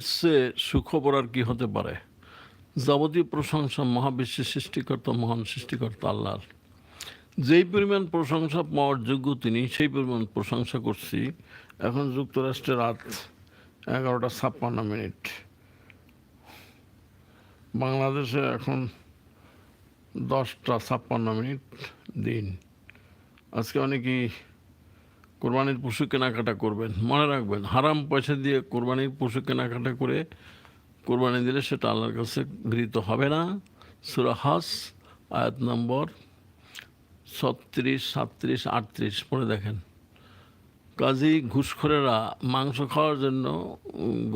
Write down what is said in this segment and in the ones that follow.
সে সুখবর আর কি হতে পারে? যাবতীয় প্রশংসা মহাবিশ্বের সৃষ্টিকর্তা, মহান সৃষ্টিকর্তা আল্লাহর। যেই পরিমাণ প্রশংসা পাওয়ার যোগ্য তিনি, সেই পরিমাণ প্রশংসা করছি এখন যুক্তরাষ্ট্রে রাত এগারোটা ছাপ্পান্ন মিনিট। বাংলাদেশে এখন দশটা ছাপ্পান্ন মিনিট দিন। আজকে অনেকেই কোরবানির পশু কেনাকাটা করবেন। মনে রাখবেন, হারাম পয়সা দিয়ে কোরবানির পশু কেনাকাটা করে কোরবানি দিলে সেটা আল্লাহর কাছে গৃহীত হবে না। সুরাহাস আয়াত নম্বর ছত্রিশ, সাতত্রিশ, আটত্রিশ, পড়ে দেখেন। কাজী ঘুষখোরেরা মাংস খাওয়ার জন্য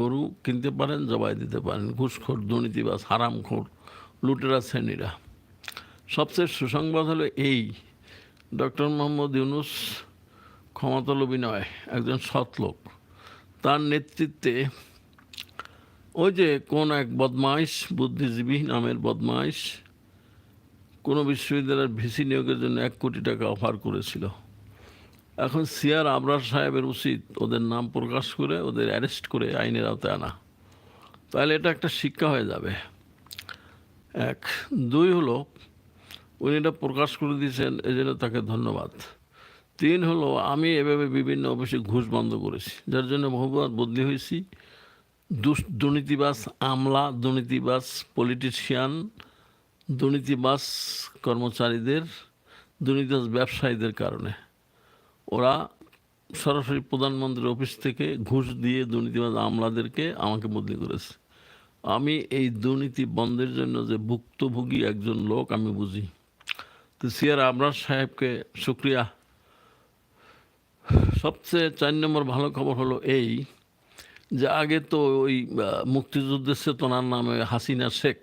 গরু কিনতে পারেন, জবাই দিতে পারেন। ঘুষখোর দুর্নীতিবাস হারামখোর, লুটেরা, শ্রেণীরা। সবচেয়ে সুসংবাদ হলো এই। ডক্টর মোহাম্মদ ইউনুস ক্ষমতালোভী নয় একজন সৎ লোক। তার নেতৃত্বে ওই যে কোন এক বদমাইশ, বুদ্ধিজীবী নামের বদমাইশ, কোনো বিশ্ববিদ্যালয়ের ভিসি নিয়োগের জন্য এক কোটি টাকা অফার করেছিল। এখন সিয়ার আবরার সাহেবের উচিত ওদের নাম প্রকাশ করে, ওদের অ্যারেস্ট করে আইনের আওতায় আনা। তাহলে এটা একটা শিক্ষা হয়ে যাবে। এক। দুই হলো, উনি এটা প্রকাশ করে দিয়েছেন এই জন্য তাকে ধন্যবাদ। তিন হলো আমি এভাবে বিভিন্ন অফিসে ঘুষ বন্ধ করেছি। যার জন্য বহুবার বদলি হয়েছি। দুর্নীতিবাস আমলা দুর্নীতিবাস পলিটিশিয়ান দুর্নীতিবাস কর্মচারীদের দুর্নীতিবাস ব্যবসায়ীদের কারণে। ওরা সরাসরি প্রধানমন্ত্রীর অফিস থেকে ঘুষ দিয়ে দুর্নীতিবাজ আমলাদেরকে আমাকে বদলি করেছে। আমি এই দুর্নীতি বন্ধের জন্য যে ভুক্তভোগী একজন লোক, আমি বুঝি। তো সিয়ার আবরার সাহেবকে শুক্রিয়া। সবচেয়ে চার নম্বর ভালো খবর হলো এই যে আগে তো ওই মুক্তিযুদ্ধের চেতনার নামে হাসিনা শেখ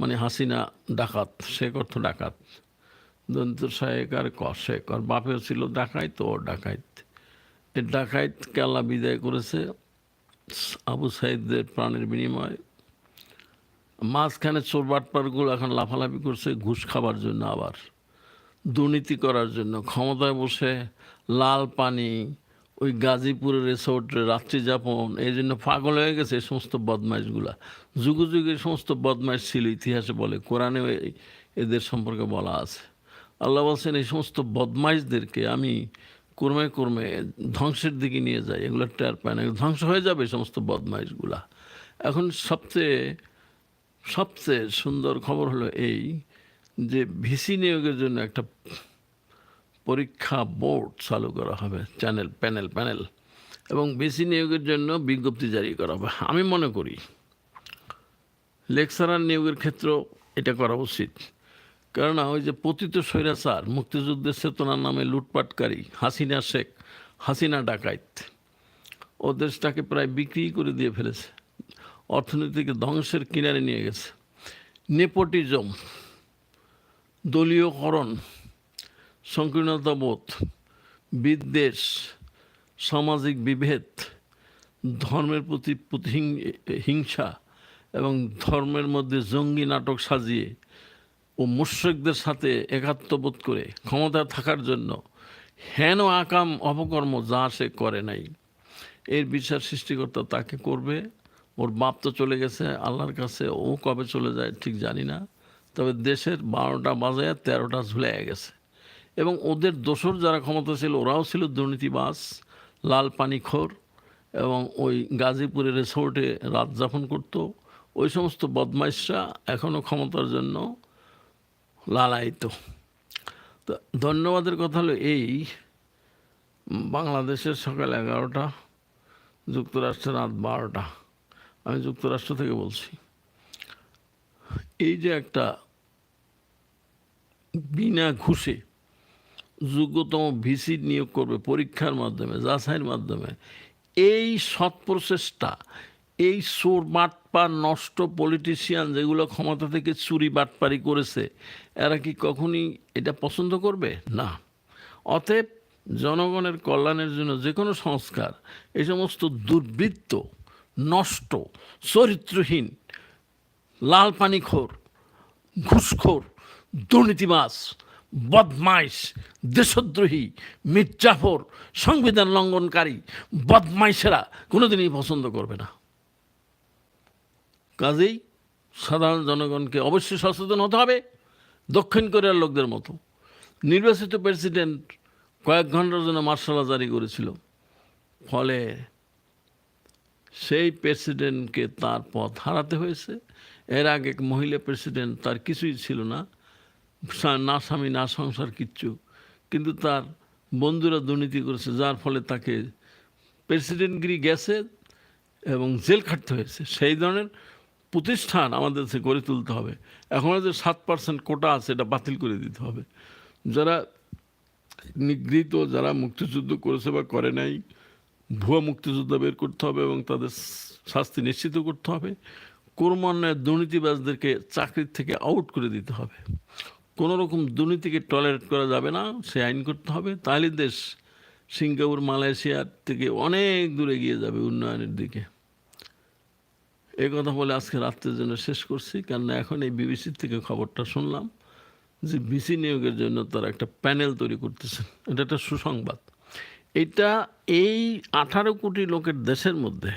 মানে হাসিনা ডাকাত, শেখ অর্থ ডাকাত। দন্ত শাহেক আর ক, শেখ আর বাপেও ছিল ডাকাইত, ও ডাকাইত। এই ডাকাইত কেলা বিদায় করেছে আবু সাইদদের প্রাণের বিনিময়ে। মাঝখানে চোর বাটপারগুলো এখন লাফালাফি করছে, ঘুষ খাবার জন্য আবার। দুর্নীতি করার জন্য। ক্ষমতায় বসে লাল পানি, ওই গাজীপুরের রিসোর্টে রাত্রি যাপন, এই জন্য পাগল হয়ে গেছে এই সমস্ত বদমাইশগুলা। যুগে যুগে সমস্ত বদমাইশ ছিল, ইতিহাসে বলে কোরআনে এদের সম্পর্কে বলা আছে। আল্লাহ বলছেন, এই সমস্ত বদমাইশদেরকে আমি কর্মে কর্মে ধ্বংসের দিকে নিয়ে যাই, এগুলো টের পায় না, ধ্বংস হয়ে যাবে এই সমস্ত বদমাইশগুলা। এখন সবচেয়ে সবচেয়ে সুন্দর খবর হলো এই যে ভিসি নিয়োগের জন্য একটা পরীক্ষা বোর্ড চালু করা হবে, চ্যানেল, প্যানেল প্যানেল। এবং ভিসি নিয়োগের জন্য বিজ্ঞপ্তি জারি করা হবে। আমি মনে করি, লেকচারার নিয়োগের ক্ষেত্রেও এটা করা উচিত। কেননা ওই যে পতিত স্বৈরাচার, মুক্তিযুদ্ধের চেতনার নামে লুটপাটকারী হাসিনা শেখ, হাসিনা ডাকাইত, ও দেশটাকে প্রায় বিক্রি করে দিয়ে ফেলেছে। অর্থনীতিকে ধ্বংসের কিনারে নিয়ে গেছে। নেপোটিজম দলীয়করণ সংকীর্ণতাবোধ বিদ্বেষ, সামাজিক বিভেদ, ধর্মের প্রতি হিংসা এবং ধর্মের মধ্যে জঙ্গি নাটক সাজিয়ে ও মুশ্রিকদের সাথে একাত্মবোধ করে ক্ষমতায় থাকার জন্য হেন আকাম অপকর্ম যা সে করে নাই। এর বিচার সৃষ্টিকর্তা তাকে করবে। ওর বাপ তো চলে গেছে, আল্লাহর কাছে ও কবে চলে যায় ঠিক জানি না। তবে দেশের বারোটা বাজায় তেরোটা ঝুলে গেছে। এবং ওদের দোসর যারা ক্ষমতা ছিল ওরাও ছিল দুর্নীতিবাস লাল পানিখোর এবং ওই গাজীপুরের রিসোর্টে রাত যাপন করতো। ওই সমস্ত বদমাইশরা এখনও ক্ষমতার জন্য লালায়িত। তো ধন্যবাদের কথা হলো এই, বাংলাদেশের সকাল এগারোটা যুক্তরাষ্ট্রের রাত বারোটা। আমি যুক্তরাষ্ট্র থেকে বলছি। এই যে একটা বিনা ঘুষে যোগ্যতম ভিসি নিয়োগ করবে পরীক্ষার মাধ্যমে, যাচাইয়ের মাধ্যমে। এই সৎ প্রচেষ্টা, এই চোর বাটপা নষ্ট পলিটিশিয়ান যেগুলো ক্ষমতা থেকে চুরি বাটপারি করেছে, এরা কি কখনই এটা পছন্দ করবে? না। অতএব জনগণের কল্যাণের জন্য যে কোনো সংস্কার, এই সমস্ত দুর্বৃত্ত, নষ্ট, চরিত্রহীন, লাল পানিখোর, ঘুষখোর দুর্নীতিবাস বদমাইশ, দেশদ্রোহী, মির্জাফর, সংবিধান লঙ্ঘনকারী, বদমাইশেরা কোনোদিনই পছন্দ করবে না। কাজেই সাধারণ জনগণকে অবশ্যই সচেতন হতে হবে, দক্ষিণ কোরিয়ার লোকদের মতো। নির্বাচিত প্রেসিডেন্ট কয়েক ঘণ্টার জন্য মার্শাল জারি করেছিল। ফলে সেই প্রেসিডেন্টকে তার পথ হারাতে হয়েছে। এর আগে মহিলা প্রেসিডেন্ট তার কিছুই ছিল না। না স্বামী, না সংসার, কিচ্ছু। কিন্তু তার বন্ধুরা দুর্নীতি করেছে, যার ফলে তাকে প্রেসিডেন্টগিরি গেছে এবং জেল খাটতে হয়েছে। সেই ধরনের প্রতিষ্ঠান আমাদের দেশে গড়ে তুলতে হবে। এখন যে সাত পার্সেন্ট কোটা আছে, এটা বাতিল করে দিতে হবে। যারা নিগৃহীত, যারা মুক্তিযুদ্ধ করেছে বা করে নাই, ভুয়া মুক্তিযুদ্ধ বের করতে হবে এবং তাদের শাস্তি নিশ্চিত করতে হবে। ক্রমান্বয়ে দুর্নীতিবাজদেরকে চাকরির থেকে আউট করে দিতে হবে। কোনো রকম দুর্নীতিকে টলারেট করা যাবে না, সে আইন করতে হবে। তাহলে দেশ সিঙ্গাপুর মালয়েশিয়ার থেকে অনেক দূরে গিয়ে যাবে উন্নয়নের দিকে। এই কথা বলে আজকে রাত্রের জন্য শেষ করছি, কেননা এখন এই বিবিসির থেকে খবরটা শুনলাম যে বিসি নিয়োগের জন্য তারা একটা প্যানেল তৈরি করতেছেন। এটা একটা সুসংবাদ। এটা এই আঠারো কোটি লোকের দেশের মধ্যে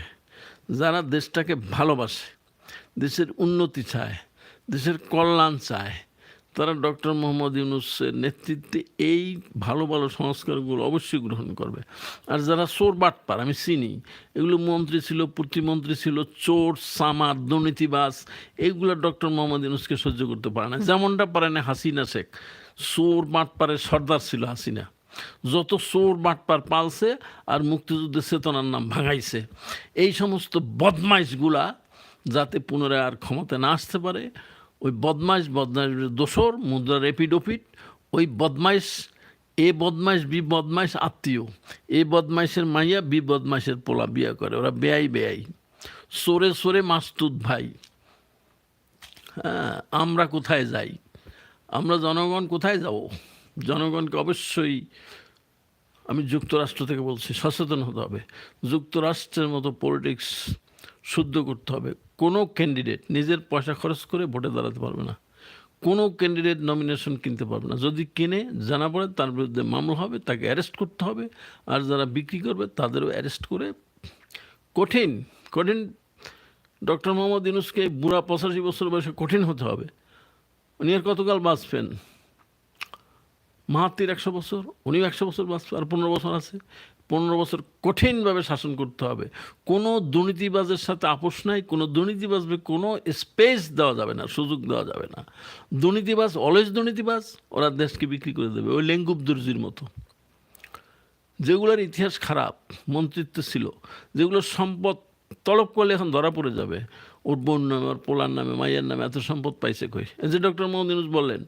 যারা দেশটাকে ভালোবাসে, দেশের উন্নতি চায়, দেশের কল্যাণ চায় তারা ডক্টর মোহাম্মদ ইউনুসের নেতৃত্বে এই ভালো ভালো সংস্কারগুলো অবশ্যই গ্রহণ করবে। আর যারা চোর বাটপার আমি চিনি এগুলো মন্ত্রী ছিল প্রতিমন্ত্রী ছিল চোর সামার দুর্নীতিবাস এইগুলো ডক্টর মোহাম্মদ ইউনুসকে সহ্য করতে পারে না। যেমনটা পারে না হাসিনা শেখ। চোর বাটপারের সর্দার ছিল হাসিনা। যত চোর বাটপার পালছে আর মুক্তিযুদ্ধের চেতনার নাম ভাঙাইছে এই সমস্ত বদমাইশগুলা যাতে পুনরায় আর ক্ষমতা না আসতে পারে ওই বদমাইশ বদমাইশ দোসর মুদ্রার এপিডোপিট ওই বদমাইশ, এ বদমাইশ, বি বদমাইশ আত্মীয়, এ বদমাইশের মাইয়া, বি বদমাইশের পোলা বিয়া করে, ওরা বেয়াই বেয়াই। সোরে সোরে মাস্তুদ ভাই। হ্যাঁ আমরা কোথায় যাই? আমরা জনগণ কোথায় যাব? জনগণকে অবশ্যই আমি যুক্তরাষ্ট্র থেকে বলছি, সচেতন হতে হবে। যুক্তরাষ্ট্রের মতো পলিটিক্স শুদ্ধ করতে হবে। কোনো ক্যান্ডিডেট নিজের পয়সা খরচ করে ভোটে দাঁড়াতে পারবে না। কোনো ক্যান্ডিডেট নমিনেশন কিনতে পারবে না। যদি কিনে, জানা পড়ে, তার বিরুদ্ধে মামলা হবে, তাকে অ্যারেস্ট করতে হবে। আর যারা বিক্রি করবে, তাদেরও অ্যারেস্ট করে। কঠিন কঠিন। ডক্টর মোহাম্মদ ইউনুসকে বুড়া পঁচাশি বছর বয়সে কঠিন হতে হবে। উনি আর কতকাল বাঁচবেন? মাহাত্মির একশো বছর, উনিও একশো বছর বাঁচবে, আর পনেরো বছর আছে। পনেরো বছর কঠিনভাবে শাসন করতে হবে। কোনো দুর্নীতিবাজের সাথে আপোষ নাই, কোনো দুর্নীতিবাজকে কোনো স্পেস দেওয়া যাবে না, সুযোগ দেওয়া যাবে না। দুর্নীতিবাজ অলওয়েজ দুর্নীতিবাজ, ওরা দেশকে বিক্রি করে দেবে, ওই লেঙ্গুব দুর্জির মতো। যেগুলোর ইতিহাস খারাপ, মন্ত্রিত্ব ছিল যেগুলোর সম্পদ তলব করলে এখন ধরা পড়ে যাবে। ওর বোন নামে, ওর পোলার নামে, মাইয়ার নামে এত সম্পদ পাইছে কই? এই যে ডক্টর মোহাম্মদ বললেন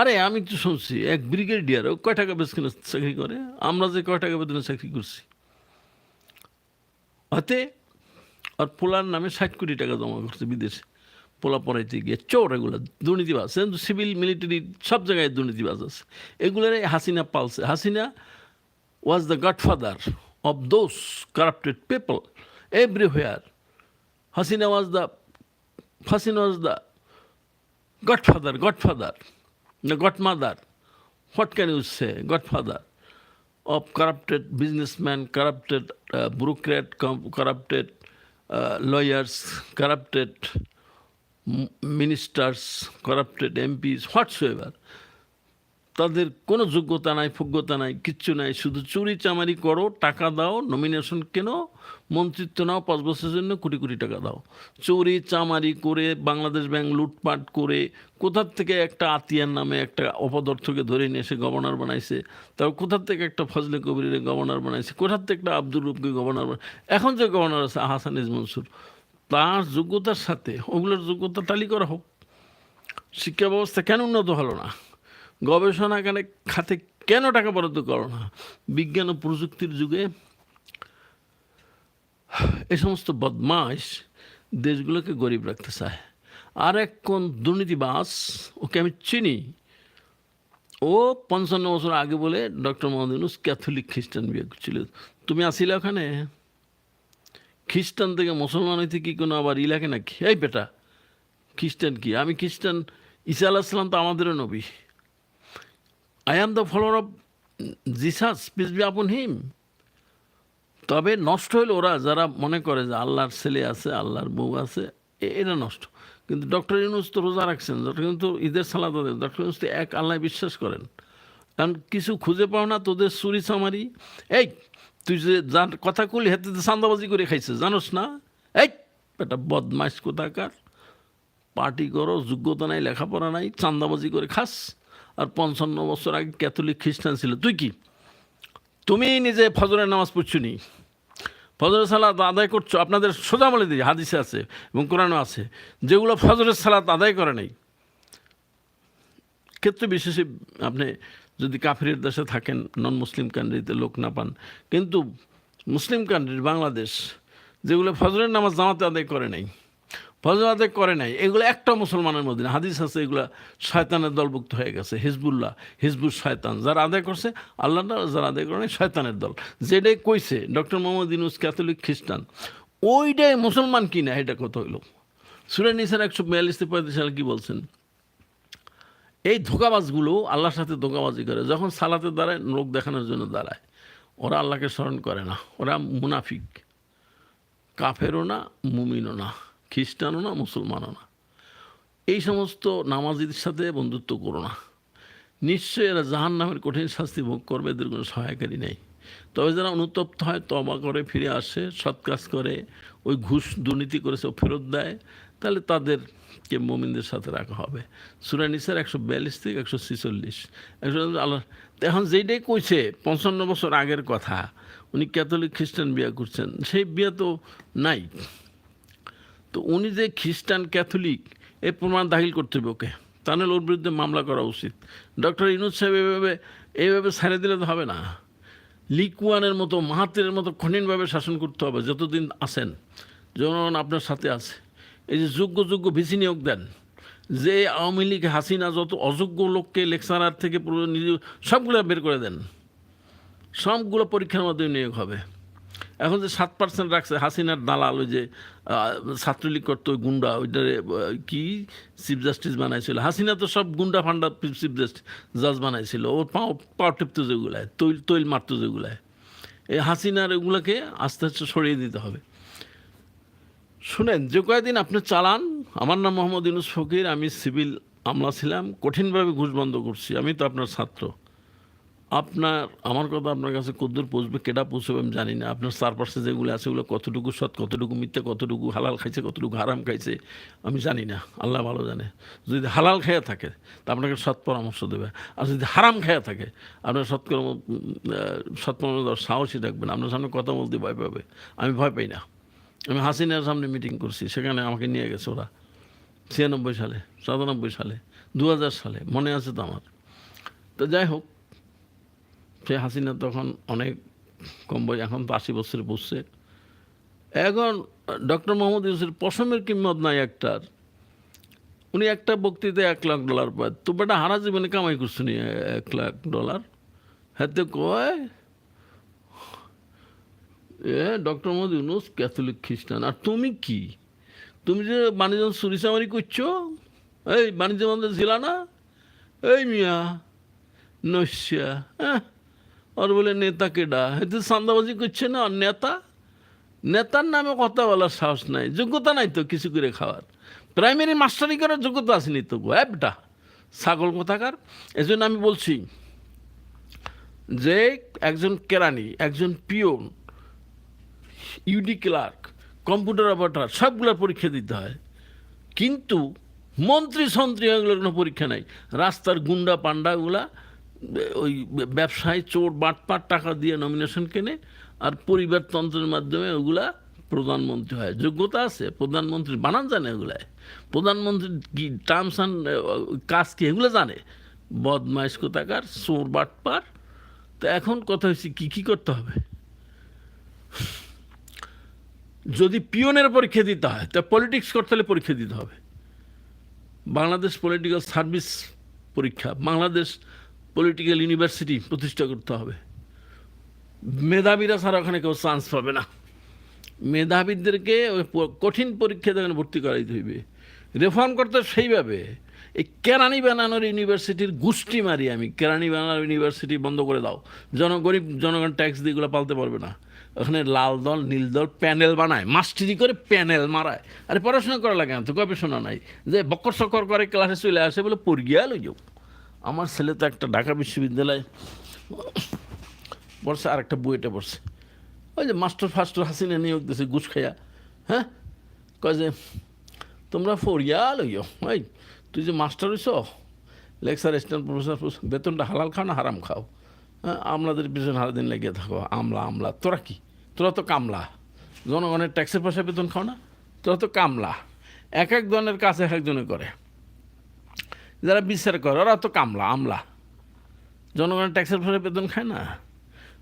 আরে আমি তো শুনছি এক ব্রিগেডিয়ার ও কয় টাকা বেতনে চাকরি করে? আমরা যে কয় টাকা বেতনে চাকরি করছি। হাতে আর পোলার নামে ষাট কোটি টাকা জমা করছে বিদেশে। পোলা পড়াইতে গিয়ে চোর এগুলো দুর্নীতিবাজ। কিন্তু সিভিল মিলিটারি সব জায়গায় দুর্নীতিবাজ আছে। এগুলোর Hasina পালছে। Hasina was the godfather of those corrupted people everywhere. Hasina was the Hasina was the godfather godfather, the godmother. What can you say? Godfather of corrupted businessmen, corrupted uh, bureaucrat, corrupted uh, lawyers, corrupted ministers, corrupted MPs, whatsoever. তাদের কোনো যোগ্যতা নাই যোগ্যতা নাই, কিচ্ছু নাই। শুধু চুরি চামারি করো, টাকা দাও নমিনেশন কেনো, মন্ত্রিত্ব নাও, পাঁচ বছরের জন্য কোটি কোটি টাকা দাও। চুরি চামারি করে বাংলাদেশ ব্যাংক লুটপাট করে কোথার থেকে একটা আতিয়ার নামে একটা অপদার্থকে ধরে নিয়ে এসে গভর্নর বানাইছে? তারপর কোথার থেকে একটা ফজলে কবিরের গভর্নর বানাইছে? কোথার থেকে একটা আব্দুল রূপকে গভর্নর এখন যে গভর্নর আছে আহসান ইজ মনসুর, তার যোগ্যতার সাথে, ওগুলোর যোগ্যতা টালি করা হোক। শিক্ষা ব্যবস্থা কেন উন্নত হলো না? গবেষণা কেন খাতে কেন টাকা বরাদ্দ করো না? বিজ্ঞান ও প্রযুক্তির যুগে এ সমস্ত বদমাস দেশগুলোকে গরিব রাখতে চায়। আর এক কোন দুর্নীতিবাস ওকে আমি চিনি, ও পঞ্চান্ন বছর আগে বলে ডক্টর মোহাম্মদ ইউনুস ক্যাথলিক খ্রিস্টান বিয়ে করছিল তুমি আসিলে ওখানে? খ্রিস্টান থেকে মুসলমান হইতে কি কোনো আবার ইলাকে নাকি? এই বেটা, খ্রিস্টান কি? আমি খ্রিস্টান, ঈসা আলাহিসাল্লাম তো আমাদেরও নবী। I am the follower of Jesus peace be upon him তবে নষ্ট হইল ওরা যারা মনে করে যে আল্লাহর ছেলে আছে, আল্লাহর বউ আছে এটা নষ্ট। কিন্তু ডক্টর ইউনুস তো রোজা রাখছেন, ডক্টর কিন্তু ঈদের সালাদ ডক্টর ইউনুস তো এক আল্লাহ বিশ্বাস করেন। কারণ কিছু খুঁজে পাও না তোদের চুরি চামারি এই, তুই যে যার কথা কলি হাতে চান্দাবাজি করে খাইছে, জানোস না? এই এটা বদমাইশ কোথাকার? পার্টি করো, যোগ্যতা নাই, লেখাপড়া নাই চান্দাবাজি করে খাস। আর পঞ্চান্ন বছর আগে ক্যাথলিক খ্রিস্টান ছিল। তুই কি? তুমি নিজে ফজরের নামাজ পড়ছো নি ফজরের সালাত আদায় করছ? আপনাদের সোজা বলে দিই, হাদিসে আছে এবং কোরআনও আছে, যেগুলো ফজরের সালাত আদায় করে নাই। ক্ষেত্রে বিশেষে আপনি যদি কাফিরের দেশে থাকেন নন মুসলিম কান্ট্রিতে লোক না পান, কিন্তু মুসলিম কান্ট্রি বাংলাদেশ, যেগুলো ফজরের নামাজ জামাতে আদায় করে নাই আদায় করে নাই। এগুলো একটা মুসলমানের মধ্যে না। হাদিস আছে, এগুলো শয়তানের দলভুক্ত হয়ে গেছে। হিজবুল্লাহ হিজবুল শয়তান। যারা আদায় করছে আল্লাহ যারা আদায় করে নাই, শয়তানের দল। যেটাই কইছে, ডক্টর মোহাম্মদ ইনুস ক্যাথলিক খ্রিস্টান, ওইটাই মুসলমান কিনা, এটা কত হইল। সুরে নিসার একশো বিয়াল্লিশ পঁয়ত্রিশ সালে কী বলছেন? এই ধোকাবাজগুলো আল্লাহর সাথে ধোকাবাজি করে, যখন সালাতে দাঁড়ায় লোক দেখানোর জন্য দাঁড়ায়। ওরা আল্লাহকে স্মরণ করে না। ওরা মুনাফিক। কাফেরও না, মুমিনও না। খ্রিস্টানও না, মুসলমানও না। এই সমস্ত নামাজিদের সাথে বন্ধুত্ব করো না। নিশ্চয়ই এরা জাহান নামের কঠিন শাস্তি ভোগ করবে, এদের কোনো সহায়কারী নেই। তবে যারা অনুতপ্ত হয় তবা করে, ফিরে আসে, সৎ কাজ করে, ওই ঘুষ দুর্নীতি করেছে, ও ফেরত দেয়, তাহলে তাদেরকে মোমিনদের সাথে রাখা হবে। সুরানিসার একশো বিয়াল্লিশ থেকে একশো ছিচল্লিশ। একশো আল্লাহ, এখন যেইটাই কইছে, পঞ্চান্ন বছর আগের কথা, উনি ক্যাথলিক খ্রিস্টান বিয়ে করছেন, সেই বিয়ে তো নাই। তো উনি যে খ্রিস্টান ক্যাথলিক এই প্রমাণ দাখিল করতে হবে ওকে। তাহলে ওর বিরুদ্ধে মামলা করা উচিত। ডক্টর ইনুজ সাহেব এভাবে এইভাবে ছেড়ে দিলে তো হবে না। লিকুয়ানের মতো মাহাতিরের মতো কঠিনভাবে শাসন করতে হবে, যতদিন আছেন। জনগণ আপনার সাথে আছে। এই যে যোগ্য যোগ্য ভিসি নিয়োগ দেন। যে আওয়ামী লীগ, হাসিনা যত অযোগ্য লোককে লেকচারার থেকে সবগুলো বের করে দেন। সবগুলো পরীক্ষার মাধ্যমে নিয়োগ হবে। এখন যে সাত পার্সেন্ট রাখছে হাসিনার দালাল, ওই যে ছাত্রলীগ করতো ওই গুন্ডা, ওইটারে কি চিফ জাস্টিস বানাইছিল? হাসিনা তো সব গুন্ডা ফান্ডা চিফ জাস্টিস, জাজ বানাইছিল। ওর পাও পাও টিপতো যেগুলায়, তৈল তৈল মারতো যেগুলায়। এই হাসিনার এগুলোকে আস্তে আস্তে সরিয়ে দিতে হবে। শুনেন, যে কয়েকদিন আপনি চালান, আমার নাম মোহাম্মদ ইউনুস ফকির, আমি সিভিল আমলা ছিলাম, কঠিনভাবে ঘুষ বন্ধ করছি, আমি তো আপনার ছাত্র। আপনার, আমার কথা আপনার কাছে কদ্দূর পৌঁছবে কেটা পৌঁছবে আমি জানি না। আপনার চারপাশে যেগুলো আছে ওগুলো কতটুকু সৎ, কতটুকু মিথ্যে, কতটুকু হালাল খাইছে, কতটুকু হারাম খাইছে, আমি জানি না। আল্লাহ ভালো জানে। যদি হালাল খেয়ে থাকে, তা আপনাকে সৎ পরামর্শ দেবে। আর যদি হারাম খেয়ে থাকে, আপনার সৎকর্ম সৎ দেওয়ার সাহসই থাকবেন আপনার সামনে কথা বলতে ভয় পাবে। আমি ভয় পাই না। আমি হাসিনার সামনে মিটিং করছি। সেখানে আমাকে নিয়ে গেছে ওরা। ছিয়ানব্বই সালে, সাতানব্বই সালে দু হাজার সালে, মনে আছে তো আমার। তো যাই হোক সে হাসিনা তখন অনেক কম বয়স, এখন তো আশি বছরে বসছে। এখন ডক্টর মোহাম্মদ ইউসুফের পশমের কিম্মত নাই একটার। উনি একটা বক্তৃতায় এক লাখ ডলার পায়। তো বেটা হারা জীবনে কামাই করছে নি, এক লাখ ডলার? হাতে কয়? এ, ডক্টর মোহাম্মদ ইউনুস ক্যাথলিক খ্রিস্টান। আর তুমি কি? তুমি যে বাণিজ্য চুরিচামারি করছ? এই বাণিজ্য মন্দির ছিল না? এই মিয়া নস্যা হ্যাঁ? আর বলে নেতা কেডা হয়তো চান্দাবাজি করছে না আর নেতা নেতার নামে কথা বলার সাহস নাই যোগ্যতা নাই তো কিছু করে খাওয়ার প্রাইমারি মাস্টারি করার যোগ্যতা আসেনি তো অ্যাপটা ছাগল কোথাকার এজন্য আমি বলছি যে একজন কেরানি একজন পিওন ইউডি ক্লার্ক কম্পিউটার অপারেটর সবগুলোর পরীক্ষা দিতে হয় কিন্তু মন্ত্রী সন্ত্রী এগুলোর কোনো পরীক্ষা নাই রাস্তার গুন্ডা পান্ডাগুলা ওই ব্যবসায় চোর, বাটপাট টাকা দিয়ে নমিনেশন কেনে আর পরিবারতন্ত্রের মাধ্যমে ওগুলা প্রধানমন্ত্রী হয়। যোগ্যতা আছে, প্রধানমন্ত্রী বানান জানে ওগুলায়। প্রধানমন্ত্রী কি টার্মস অ্যান্ড কাজ কি এগুলো জানে? বদমাইশ কোথাকার, চোর বাটপার তো এখন কথা হচ্ছে কী কী করতে হবে? যদি পিওনের পরীক্ষা দিতে হয়, তা পলিটিক্স করতে হলে পরীক্ষা দিতে হবে। বাংলাদেশ পলিটিক্যাল সার্ভিস পরীক্ষা, বাংলাদেশ পলিটিক্যাল ইউনিভার্সিটি প্রতিষ্ঠা করতে হবে। মেধাবীরা ছাড়া ওখানে কেউ চান্স পাবে না। মেধাবীদেরকে কঠিন পরীক্ষা দেখানে ভর্তি করাইতে হইবে। রেফর্ম করতে সেইভাবে এই কেরানি বানানোর ইউনিভার্সিটির গোষ্ঠী মারি আমি। কেরানি বানানোর ইউনিভার্সিটি বন্ধ করে দাও। জন, গরিব জনগণ ট্যাক্স দিয়ে এগুলো পালতে পারবে না। ওখানে লাল দল, নীল দল প্যানেল বানায়। মাস্টারি করে প্যানেল মারায়। আরে পড়াশোনা করা লাগে না তো, গবেষণা নাই। যে বকর সকর করে ক্লাসে চলে আসে বলে পড়িয়া লইও। আমার ছেলে তো একটা ঢাকা বিশ্ববিদ্যালয় পড়ছে, আর একটা বুয়েটে পড়ছে। ওই যে মাস্টার ফাস্টার হাসিনা নিয়োগ দিয়েছে ঘুষ খাইয়া হ্যাঁ? কয় যে, তোমরা ফরিয়া লইও ওই তুই যে মাস্টার হইছ, লেকচার অ্যাসিস্ট্যান্ট প্রফেসর বেতনটা হালাল খাও না হারাম খাও? হ্যাঁ আমলাদের পিছনে সারাদিন লেগে থাকো, আমলা আমলা, তোরা কি? তোরা তো কামলা। জনগণের ট্যাক্সের পয়সা বেতন খাও না, তোরা তো কামলা। এক এক জনের কাছে এক একজনে করে। যারা বিচার করে, ওরা তো কামলা, আমলা। জনগণের ট্যাক্সের পয়সা বেতন খায় না।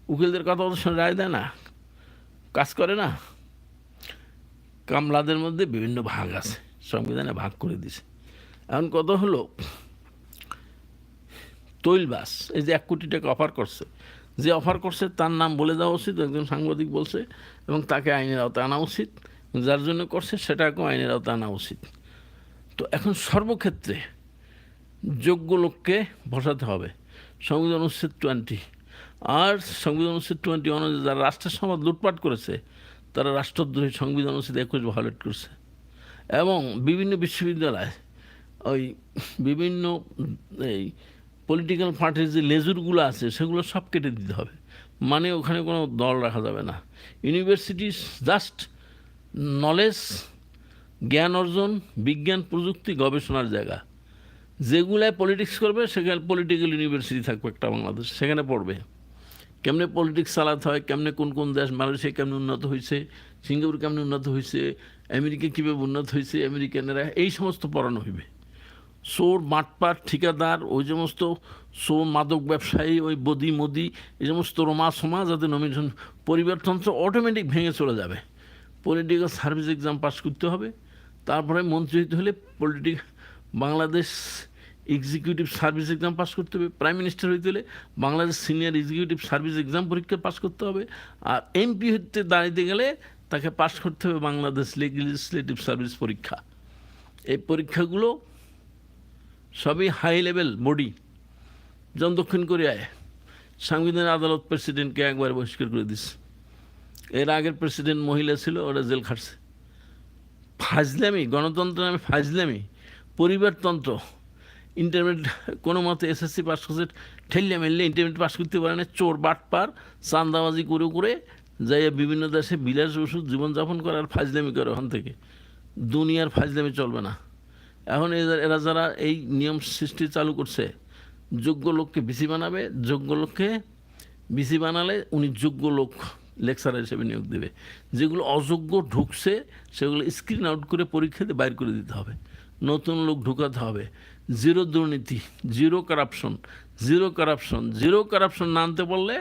উকিলদের কথা ওদের সঙ্গে রায় দেয় না। কাজ করে না। কামলাদের মধ্যে বিভিন্ন ভাগ আছে, সংবিধানে ভাগ করে দিছে। এখন কত হলো তৈলবাস এই যে এক কোটি টাকা অফার করছে। যে অফার করছে, তার নাম বলে দেওয়া উচিত, একজন সাংবাদিক বলছে, এবং তাকে আইনের আওতায় আনা উচিত। যার জন্য করছে, সেটাকেও আইনের আওতায় আনা উচিত। তো এখন সর্বক্ষেত্রে যোগ্য লোককে বসাতে হবে। সংবিধান অনুচ্ছেদ টোয়েন্টি। আর সংবিধান অনুচ্ছেদ টোয়েন্টি অনুযায়ী যারা রাষ্ট্রের সমাজ লুটপাট করেছে, তারা রাষ্ট্রদ্রোহী সংবিধান অনুচ্ছেদ একুশ ভায়োলেট করছে। এবং বিভিন্ন বিশ্ববিদ্যালয়, ওই বিভিন্ন, এই পলিটিক্যাল পার্টির যে লেজুরগুলো আছে, সেগুলো সব কেটে দিতে হবে। মানে ওখানে কোনো দল রাখা যাবে না। ইউনিভার্সিটি জাস্ট নলেজ জ্ঞান অর্জন, বিজ্ঞান, প্রযুক্তি, গবেষণার জায়গা। যেগুলায় পলিটিক্স করবে, সেখানে পলিটিক্যাল ইউনিভার্সিটি থাকবে একটা বাংলাদেশ, সেখানে পড়বে। কেমনে পলিটিক্স চালাতে হয়, কেমনে কোন কোন দেশ, মালয়েশিয়া কেমনে উন্নত হয়েছে, সিঙ্গাপুর কেমনে উন্নত হয়েছে, আমেরিকা কীভাবে উন্নত হয়েছে, আমেরিকানেরা, এই সমস্ত পড়ানো হইবে। চোর, মাঠপাট, ঠিকাদার, ওই সমস্ত চোর, মাদক ব্যবসায়ী, ওই বদি মদি, এই সমস্ত রোমা সোমা যাতে নমিনেশন পরিবারতন্ত্র অটোমেটিক ভেঙে চলে যাবে। পলিটিক্যাল সার্ভিস এক্সাম পাস করতে হবে, তারপরে মন্ত্রী হলে politic Bangladesh executive service exam pass করতে হবে প্রাইম মিনিস্টার হইতে হলে Bangladesh senior executive service exam পরীক্ষা পাস করতে হবে। আর এমপি হতে দাঁড়াইতে গেলে তাকে পাস করতে হবে বাংলাদেশ লেজিসলেটিভ সার্ভিস পরীক্ষা। এই পরীক্ষাগুলো সবই হাই লেভেল বডি যেমন দক্ষিণ কোরিয়ায়। সাংবিধানিক আদালত প্রেসিডেন্টকে একবার বহিষ্কার করে দিচ্ছে এর আগের প্রেসিডেন্ট মহিলা ছিল, ওরা জেল খাটছে। ফাজলামি গণতন্ত্র নামে ফাজলামি। পরিবারতন্ত্র। ইন্টারমিডিয়েট কোনো মতে এসএসসি পাস করছে ঠেললে মেললে ইন্টারমিডিয়েট পাস করতে পারে না, চোর, বাটপার চান্দাবাজি করে করে যাইয়া বিভিন্ন দেশে বিলাস ওষুধ জীবনযাপন করে আর ফাজলামি করে ওখান থেকে। দুনিয়ার ফাজলামি চলবে না। এখন এরা যারা এই নিয়ম সৃষ্টি চালু করছে, যোগ্য লোককে বিসি বানাবে, যোগ্য লোককে বিসি বানালে উনি যোগ্য লোক লেকচারার হিসেবে নিয়োগ দেবে। যেগুলো অযোগ্য ঢুকছে, সেগুলো স্ক্রিন আউট করে পরীক্ষাতে বাইর করে দিতে হবে। নতুন লোক ঢুকাতে হবে। জিরো দুর্নীতি, zero corruption zero corruption zero corruption না আনতে বললে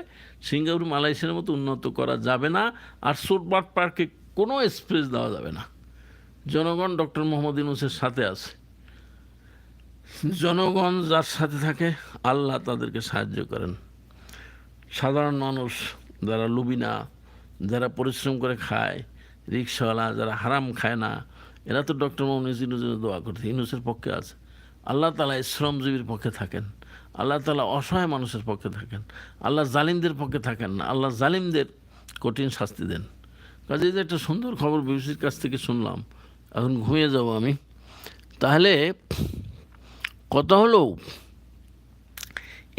সিঙ্গাপুর মালয়েশিয়ার মতো উন্নত করা যাবে না আর সোটবাট পার্কে কোনো স্পেস দেওয়া যাবে না। জনগণ ডক্টর মোহাম্মদ ইউনুসের সাথে আছে। জনগণ যার সাথে থাকে, আল্লাহ তাদেরকে সাহায্য করেন। সাধারণ মানুষ যারা লুবিনা, যারা পরিশ্রম করে খায়, রিক্সাওয়ালা যারা হারাম খায় না এরা তো ডক্টর মোহাম্মদ ইউনুসের দোয়া করছে ইউনুসের পক্ষে আছে। আল্লাহ তালা শ্রমজীবীর পক্ষে থাকেন। আল্লাহ তালা অসহায় মানুষের পক্ষে থাকেন। আল্লাহ জালিমদের পক্ষে থাকেন না। আল্লাহ জালিমদের কঠিন শাস্তি দেন। কাজে যে একটা সুন্দর খবর বিবিসির কাছ থেকে শুনলাম, এখন ঘুমিয়ে যাব আমি। তাহলে কথা হলো,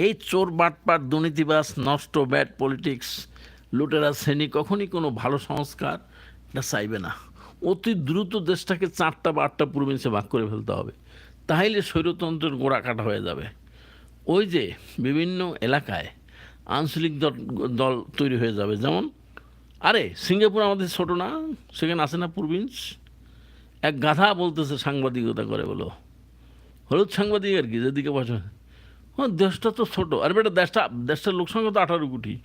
এই চোর বাটপাট দুর্নীতিবাস নষ্ট ব্যাড পলিটিক্স, লুটেরা শ্রেণি কখনই কোনো ভালো সংস্কার এটা চাইবে না। অতি দ্রুত দেশটাকে চারটা বা আটটা প্রভিন্সে ভাগ করে ফেলতে হবে। তাহলে স্বৈরতন্ত্রের গোড়া কাটা হয়ে যাবে। ওই যে বিভিন্ন এলাকায় আঞ্চলিক দল দল তৈরি হয়ে যাবে। যেমন, আরে সিঙ্গাপুর আমাদের ছোটো না? সেখানে আছে না প্রভিন্স এক গাধা বলতেছে সাংবাদিকতা করে বলো। হলুদ সাংবাদিক আর কি, যেদিকে বসে। হ্যাঁ দেশটা তো ছোটো। আর বেটা, দেশটা, দেশটার লোক সংখ্যা তো আঠারো কোটি।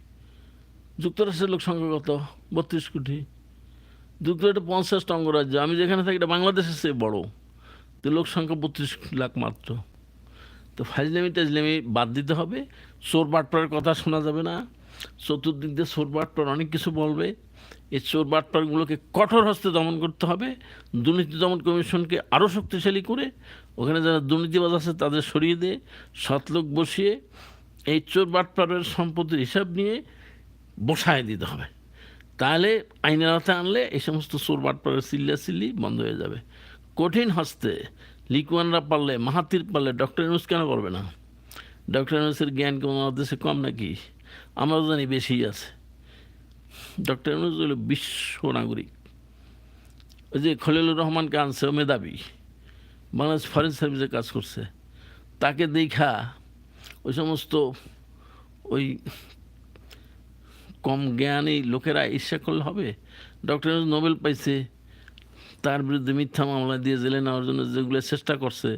যুক্তরাষ্ট্রের লোক সংখ্যা কত? বত্রিশ কোটি। যুক্তরাষ্ট্র পঞ্চাশটা অঙ্গরাজ্য আমি যেখানে থাকি, এটা বাংলাদেশের চেয়ে বড়। তো লোক সংখ্যা বত্রিশ লাখ মাত্র। তো ফাজলামি টাজলামি বাদ দিতে হবে। চোর বাটপাড়ের কথা শোনা যাবে না। চতুর্দিক দিয়ে চোর বাটপার অনেক কিছু বলবে। এই চোর বাটপারগুলোকে কঠোর হস্তে দমন করতে হবে। দুর্নীতি দমন কমিশনকে আরও শক্তিশালী করে ওখানে যারা দুর্নীতিবাজ আছে তাদের সরিয়ে দিয়ে সৎলোক বসিয়ে এই চোর বাটপারের সম্পত্তির হিসাব নিয়ে বসায় দিতে হবে। তাহলে আইনের আওতায় আনলে এই সমস্ত চোরবাট পরে চিল্লা চিল্লি বন্ধ হয়ে যাবে। কঠিন হস্তে লিকুয়ানরা পারলে, মাহাতির পারলে ডক্টর ইউনুস কেন করবে না? ডক্টর ইউনুসের জ্ঞান কি ওনার দেশে কম নাকি? আমরা জানি বেশি আছে। ডক্টর ইউনুস হলো বিশ্ব নাগরিক। ওই যে খলিলুর রহমানকে আনছে, ও মেধাবী। বাংলাদেশ ফরেন সার্ভিসে কাজ করছে। তাকে দেখা ওই সমস্ত ওই কম জ্ঞানী লোকেরা ঈর্ষা করলে হবে? ডক্টর নোবেল পাইছে। তার বিরুদ্ধে মিথ্যা মামলা দিয়ে জেলে নেওয়ার জন্য যেগুলো চেষ্টা করছে,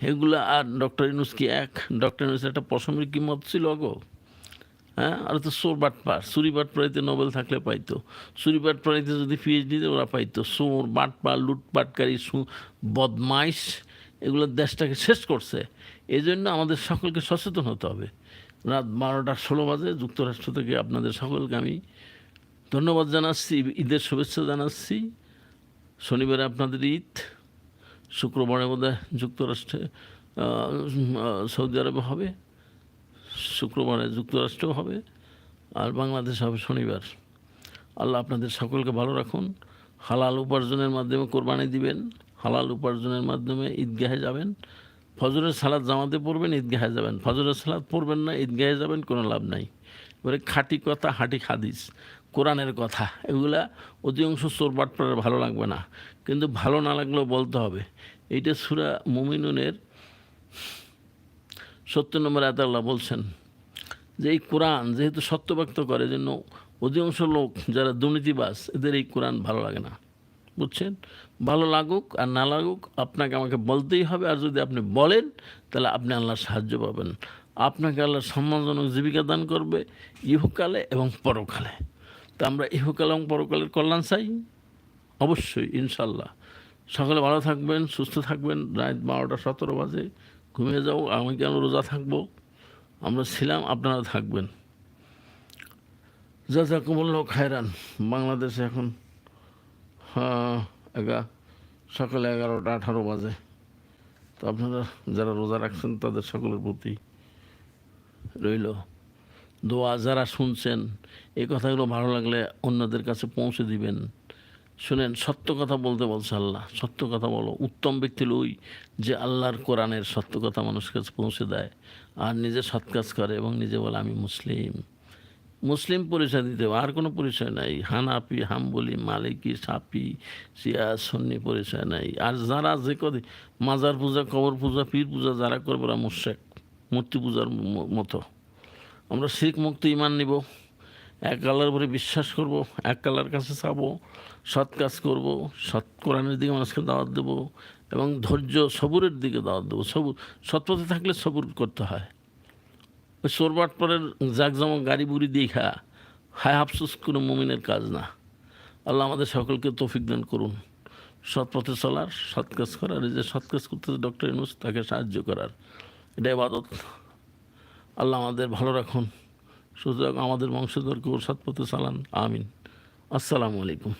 সেগুলো আর ডক্টর ইনুস কি এক? ডক্টর ইউনুস একটা পশমের কিমত ছিল গো হ্যাঁ আর তো সোর বাটপার সুরি বাটপাড়িতে নোবেল থাকলে পাইতো। সুরি বাটপাড়িতে যদি পিএইচডি ওরা পাইতো সোর বাটপার, লুটপাটকারী, সু, বদমাইশ, এগুলো দেশটাকে শেষ করছে। এই জন্য আমাদের সকলকে সচেতন হতে হবে। রাত বারোটা ষোলো বাজে, যুক্তরাষ্ট্র থেকে আপনাদের সকলকে আমি ধন্যবাদ জানাচ্ছি, ঈদের শুভেচ্ছা জানাচ্ছি। শনিবারে আপনাদের ঈদ, শুক্রবারে বোধহয় যুক্তরাষ্ট্রে সৌদি আরবে হবে, শুক্রবারে যুক্তরাষ্ট্রেও হবে, আর বাংলাদেশ হবে শনিবার। আল্লাহ আপনাদের সকলকে ভালো রাখুন, হালাল উপার্জনের মাধ্যমে কোরবানি দিবেন, হালাল উপার্জনের মাধ্যমে ঈদগাহে যাবেন ফজরের সালাদ জামাতে পড়বেন, ঈদগাহে যাবেন। ফজরের সালাদ পড়বেন না, ঈদগাহে যাবেন, কোনো লাভ নাই। এবারে খাঁটি কথা, হাঁটি হাদিস, কোরআনের কথা, এগুলা অধিকাংশ চোরবাট পড়ে ভালো লাগবে না। কিন্তু ভালো না লাগলেও বলতে হবে। এইটা সুরা মুমিনুনের সত্তর নম্বর আয়াতাল্লাহ বলছেন যে এই কোরআন যেহেতু সত্য ব্যক্ত করে জন্য অধিকাংশ লোক যারা দুর্নীতিবাস এদের এই কোরআন ভালো লাগে না। বুঝছেন? ভালো লাগুক আর না লাগুক আপনাকে আমাকে বলতেই হবে। আর যদি আপনি বলেন তাহলে আপনি আল্লাহর সাহায্য পাবেন। আপনাকে আল্লাহ সম্মানজনক জীবিকা দান করবে ইহকালে এবং পরকালে। তা আমরা ইহকাল এবং পরকালের কল্যাণ চাই? অবশ্যই ইনশাল্লাহ সকালে ভালো থাকবেন সুস্থ থাকবেন। রাত বারোটা সতেরো বাজে ঘুমিয়ে যাও। আমি কেন রোজা থাকব? আমরা ছিলাম আপনারা থাকবেন। জাজাকুমুল্লাহ খায়রান বাংলাদেশে এখন। হ্যাঁ, সকালে এগারোটা আঠারো বাজে। তো আপনারা যারা রোজা রাখছেন, তাদের সকলের প্রতি রইল দোয়া। যারা শুনছেন, এই কথাগুলো ভালো লাগলে অন্যদের কাছে পৌঁছে দিবেন। শুনেন, সত্য কথা বলতে বলছে আল্লাহ। সত্য কথা বলো। উত্তম ব্যক্তি লই যে আল্লাহর কোরআনের সত্য কথা মানুষের কাছে পৌঁছে দেয়। আর নিজে সৎ কাজ করে এবং নিজে বলে, আমি মুসলিম। মুসলিম পরিচয় দিতে হবে, আর কোনো পরিচয় নাই। হানাপি হাম্বলি, মালিকি সাপি সিয়া সন্নি পরিচয় নাই। আর যারা যে কদি মাজার পূজা, কবর পূজা, পীর পূজা যারা করবে ওরা মুশেক, মূর্তি পূজার মতো। আমরা শিখ মুক্তি ইমান নিব, এক আল্লাহর উপরে বিশ্বাস করব, এক আল্লাহর কাছে চাবো, সৎ কাজ করব, সৎ কোরআনের দিকে মানুষকে দাওয়াত দেবো এবং ধৈর্য সবুরের দিকে দাওয়াত দেবো। সবুর সৎপথে থাকলে সবুর করতে হয়। ওই সোরবাট পরের জাকজমক গাড়ি বুড়ি দেখা, হায় আফসোস কোনো মুমিনের কাজ না। আল্লাহ আমাদের সকলকে তৌফিক দান করুন। সৎ পথে চলার, সৎ কাজ করার, এই যে সৎ কাজ করতে ডক্টর ইনুস তাকে সাহায্য করার। এটা ইবাদত। আল্লাহ আমাদের ভালো রাখুন। সুতরাং আমাদের বংশধরকে ওর সৎ পথে চালান। আমিন। আসসালামু আলাইকুম।